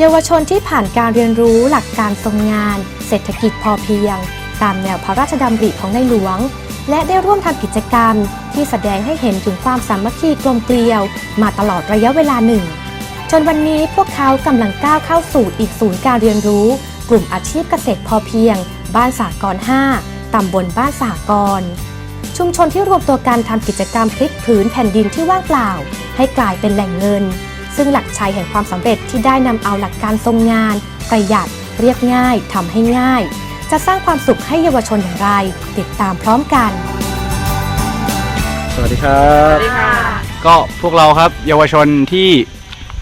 เยาวชนที่ผ่านการเรียนรู้หลักการทรงงาน เศรษฐกิจพอเพียง ตามแนวพระราชดำริของในหลวง และได้ร่วมทำกิจกรรม ที่แสดงให้เห็นถึงความสามัคคีกลมเกลียว มาตลอดระยะเวลาหนึ่ง จนวันนี้พวกเขากำลังก้าวเข้าสู่อีกศูนย์การเรียนรู้ กลุ่มอาชีพเกษตรพอเพียง บ้านสากร5ตำบลบ้านสากรชุมชนที่รวมตัวกันทำกิจกรรมพลิกผืนแผ่นดินที่ว่างเปล่า ให้กลายเป็นแหล่งเงิน ซึ่งหลักชัยแห่งความสำเร็จที่ได้นำเอาหลักการทรงงาน ประหยัด เรียบง่ายทำให้ง่าย จะสร้างความสุขให้เยาวชนอย่างไร ติดตามพร้อมกัน สวัสดีครับ ก็พวกเราครับเยาวชนที่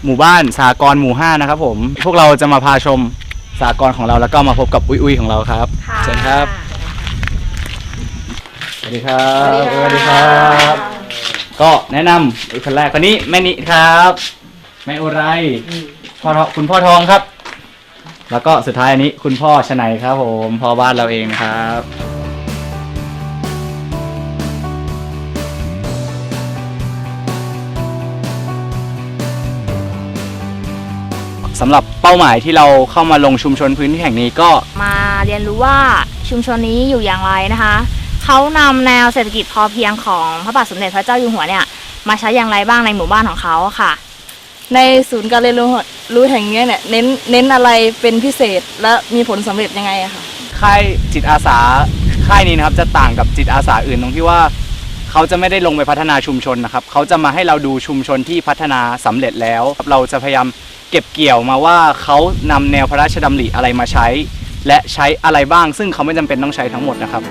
หมู่บ้านสากรณ์หมู่ห้านะครับผม พวกเราจะมาพาชมสากรณ์ของเราแล้วก็มาพบกับอุ้ยอุ้ยของเราครับเชิญครับ สวัสดีครับสวัสดีครับ ก็แนะนำอุ้ยคนแรกคนนี้แม่นิครับ แม่อุไรพ่อทองคุณพ่อทองครับ แล้วก็สุดท้ายอันนี้คุณพ่อชนัยครับผมพ่อบ้านเราเองนะครับสำหรับเป้าหมายที่เราเข้ามาลงชุมชนพื้นที่แห่งนี้ก็มาเรียนรู้ว่าชุมชนนี้อยู่อย่างไรนะคะ เขานำแนวเศรษฐกิจพอเพียงของพระบาทสมเด็จพระเจ้าอยู่หัวเนี่ย มาใช้อย่างไรบ้างในหมู่บ้านของเขาค่ะ ในศูนย์การเรียนรู้รู้แห่งเนี้ยเนี่ยเน้นเน้นอะไรเป็นพิเศษและมีผลสำเร็จยังไงอะคะค่ายจิตอาสาค่ายนี้นะครับจะต่างกับจิตอาสาอื่นตรงที่ว่าเขาจะไม่ได้ลงไปพัฒนาชุมชนนะครับเขาจะมาให้เราดูชุมชนที่พัฒนาสำเร็จแล้ว เราจะพยายามเก็บเกี่ยวมาว่าเขานำแนวพระราชดำริอะไรมาใช้ และใช้อะไรบ้าง ซึ่งเขาไม่จำเป็นต้องใช้ทั้งหมดนะครับ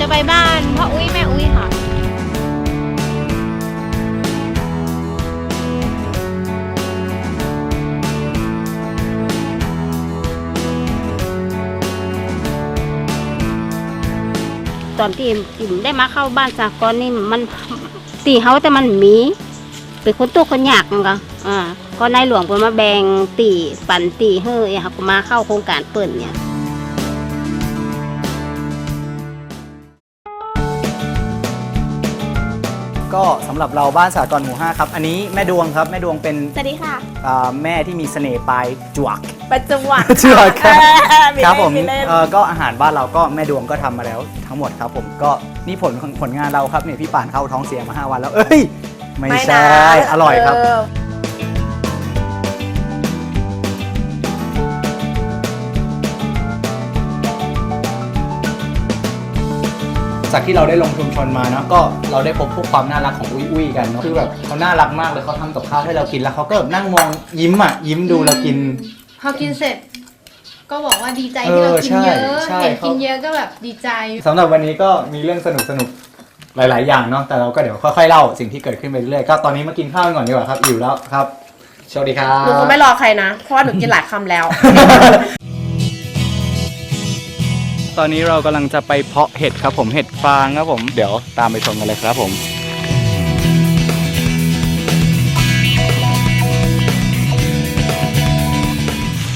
จะไปบ้านพ่ออุ้ยแม่อุ้ยค่ะ ตอนที่อิ่มได้มาเข้าบ้านสากลนี่มันตีเฮาแต่มันมี เป็นคนตัวคนยากนั่นก็อ่าก็นายหลวงเพิ่มาแบ่งตีปันตีเฮ้ยค่ะก็มาเข้าโครงการเปิดเนี่ย ก็สำหรับเราบ้านสากรณ์หมู่ห้าครับ อันนี้แม่ดวงครับ แม่ดวงเป็นสวัสดีค่ะ อ่าแม่ที่มีเสน่ห์ปลายจวก ประจวบจวกครับมีครับเล่นผมมีเล่นเอ่อก็อาหารบ้านเราก็แม่ดวงก็ทำมาแล้วทั้งหมดครับผมก็นี่ผลของผลงานเราครับเนี่ยพี่ป่านเข้าท้องเสียมา 5 วันแล้ว เอ้ย ไม่ใช่อร่อยครับ เจากที่เราได้ลงชุมชนมาเนาะก็เราได้พบพวกความน่ารักของอุ้ยอุ้ยกันเนาะคือแบบเขาน่ารักมากเลยเขาทำกับข้าวให้เรากินแล้วเขาก็แบบนั่งมองยิ้มอะยิ้มดูเรากิน พอกินเสร็จ ก็บอกว่าดีใจที่เรากินเยอะเออใช่ใช่ เห็นเขากินเยอะก็แบบดีใจ สำหรับวันนี้ก็มีเรื่องสนุกสนุกๆหลาย ๆ อย่างเนาะแต่เราก็เดี๋ยวค่อยๆเล่าสิ่งที่เกิดขึ้นไปเรื่อยๆก็ตอนนี้มากินข้าวกันก่อนดีกว่าครับอยู่แล้วครับสวัสดีครับ หนูคงไม่รอใครนะ เพราะว่าหนูกินหลายคำแล้ว ตอนนี้เรากำลังจะไปเพาะเห็ดครับผมเห็ดฟางครับผมเดี๋ยวตามไปชมกันเลยครับผม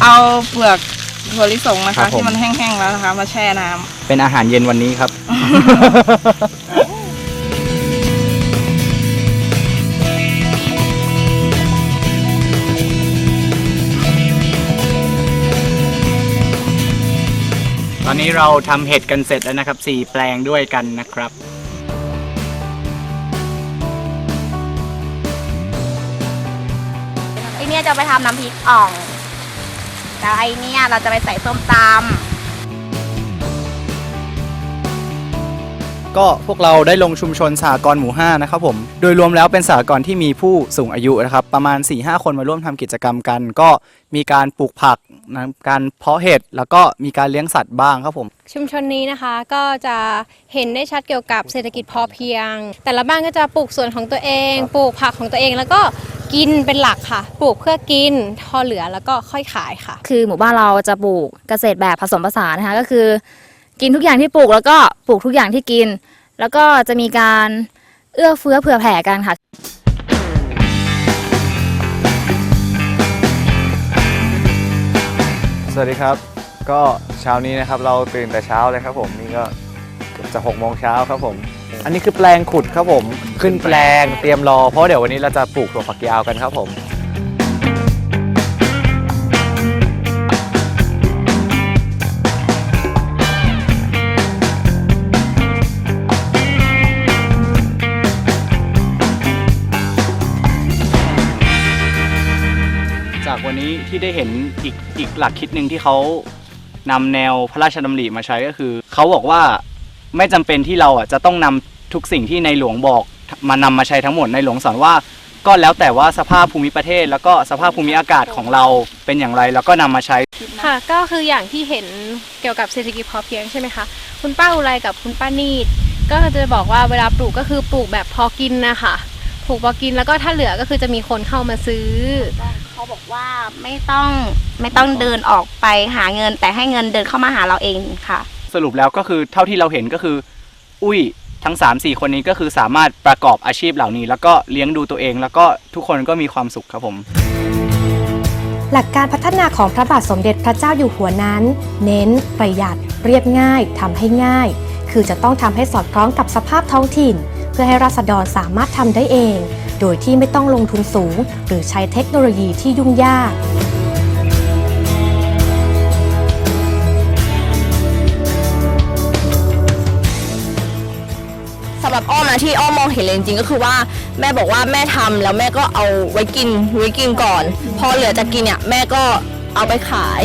เอาเปลือกถั่วลิสงนะครัคะ บผม ที่มันแห้งๆแล้วนะคะ มาแช่น้ำเป็นอาหารเย็นวันนี้ครับตอน นี้เราทำเห็ดกันเสร็จแล้วนะครับสี่แปลงด้วยกันนะครับไอเนี่ยจะไปทำน้ำพริกอ่องแล้วไอเนี่ยเราจะไปใส่ส้มตำ ก็พวกเราได้ลงชุมชนสหกรณ์หมู่5นะครับผมโดยรวมแล้วเป็นสหกรณ์ที่มีผู้สูงอายุนะครับประมาณ 4-5 คนมาร่วมทำกิจกรรมกัน ก็มีการปลูกผักนะการเพาะเห็ดแล้วก็มีการเลี้ยงสัตว์บ้างครับผม ชุมชนนี้นะคะก็จะเห็นได้ชัดเกี่ยวกับเศรษฐกิจพอเพียง แต่ละบ้านก็จะปลูกสวนของตัวเอง ปลูกผักของตัวเองแล้วก็กินเป็นหลักค่ะ ปลูกเพื่อกินพอเหลือแล้วก็ค่อยขายค่ะ คือหมู่บ้านเราจะปลูกเกษตรแบบผสมผสานนะคะก็คือ กินทุกอย่างที่ปลูกแล้วก็ปลูกทุกอย่างที่กิน แล้วก็จะมีการเอื้อเฟื้อเผื่อแผ่กันค่ะ สวัสดีครับ ก็เช้านี้นะครับเราตื่นแต่เช้าเลยครับผมนี่ก็เกือบจะหกโมงเช้าครับผมอ้อันนี้คือแปลงขุดครับผม ขึ้นแปลงเตรียมรอเพราะเดี๋ยววันนี้เราจะปลูกถั่วฝักยาวกันครับผม ที่ได้เห็นอีกอีกหลักคิดหนึ่งที่เขานำแนวพระราชดำริมาใช้ก็คือเขาบอกว่าไม่จำเป็นที่เราอะจะต้องนำทุกสิ่งที่ในหลวงบอกมานำมาใช้ทั้งหมดในหลวงสอนว่า ก็แล้วแต่ว่าสภาพภูมิประเทศ แล้วก็สภาพภูมิอากาศของเราเป็นอย่างไรแล้วก็นำมาใช้ ค่ะก็คืออย่างที่เห็นเกี่ยวกับเศรษฐกิจพอเพียงใช่ไหมคะคุณป้าอุไรกับคุณป้านีดก็จะบอกว่าเวลาปลูกก็คือปลูกแบบพอกินนะคะ ปลูกพอกินแล้วก็ถ้าเหลือก็คือจะมีคนเข้ามาซื้อ เขาบอกว่าไม่ต้องไม่ต้องเดินออกไปหาเงิน แต่ให้เงินเดินเข้ามาหาเราเองค่ะ สรุปแล้วก็คือเท่าที่เราเห็นก็คือ อุ้ยทั้ง 3 4 คนนี้ก็คือสามารถประกอบอาชีพเหล่านี้ แล้วก็เลี้ยงดูตัวเอง แล้วก็ทุกคนก็มีความสุขครับผม หลักการพัฒนาของพระบาทสมเด็จพระเจ้าอยู่หัวนั้น เน้น ประหยัด เรียบง่ายทำให้ง่าย คือจะต้องทำให้สอดคล้องกับสภาพท้องถิ่นเพื่อให้ราษฎรสามารถทำได้เอง โดยที่ไม่ต้องลงทุนสูง หรือใช้เทคโนโลยีที่ยุ่งยากสำหรับอ้อมนะที่อ้อมมองเห็นเลยจริงๆก็คือว่าแม่บอกว่าแม่ทำแล้วแม่ก็เอาไว้กินไว้กินก่อน พอเหลือจะกินเนี่ยแม่ก็เอาไปขาย